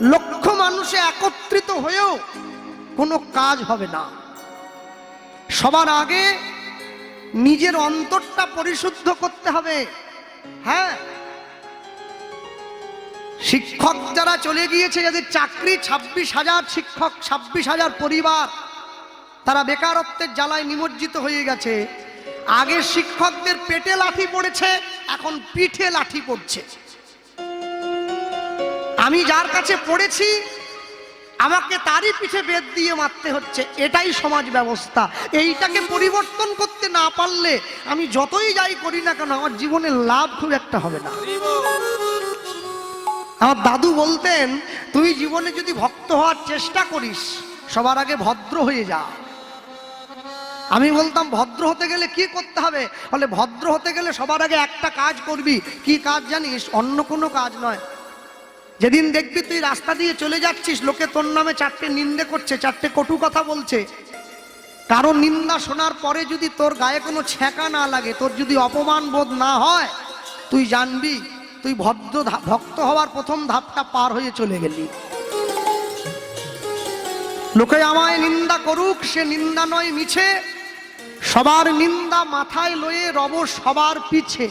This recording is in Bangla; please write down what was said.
লক্ষ মানুষে একত্রিত হয়েও কোনো কাজ হবে না। সবার আগে নিজের অন্তরটা পরিশুদ্ধ করতে হবে। হ্যাঁ? শিক্ষক যারা চলে গিয়েছে, যাদের চাকরি ছাব্বিশ হাজার, শিক্ষক ছাব্বিশ হাজার পরিবার, তারা বেকারত্বের জ্বালায় নিমজ্জিত হয়ে গেছে। আগে শিক্ষকদের পেটে লাঠি পড়েছে, এখন পিঠে লাঠি পড়ছে। আমি যার কাছে পড়েছি, আমাকে তারই পিঠে বেদ দিয়ে মারতে হচ্ছে। এটাই সমাজ ব্যবস্থা। এইটাকে পরিবর্তন করতে না পারলে আমি যতই যাই করি না কেন, আমার জীবনে লাভ খুব একটা হবে না। আমার দাদু বলতেন, তুই জীবনে যদি ভক্ত হওয়ার চেষ্টা করিস, সবার আগে ভদ্র হয়ে যা। আমি বলতাম, ভদ্র হতে গেলে কি করতে হবে? বলে, ভদ্র হতে গেলে সবার আগে একটা কাজ করবি। কি কাজ জানিস? অন্য কোনো কাজ নয়। যেদিন দেখবি তুই রাস্তা দিয়ে চলে যাচ্ছিস, লোকে তোর নামে চারটে নিন্দে করছে, চারটে কটু কথা বলছে। কারও নিন্দা শোনার পরে যদি তোর গায়ে কোনো ছ্যাঁকা না লাগে, তোর যদি অপমান বোধ না হয়, তুই জানবি, তুই ভদ্র ভক্ত হওয়ার প্রথম ধাপটা পার হয়ে চলে গেলি। লোকে আমায় নিন্দা করুক, সে নিন্দা নয় মিছে। সবার নিন্দা মাথায় লয়ে রব সবার পিছে।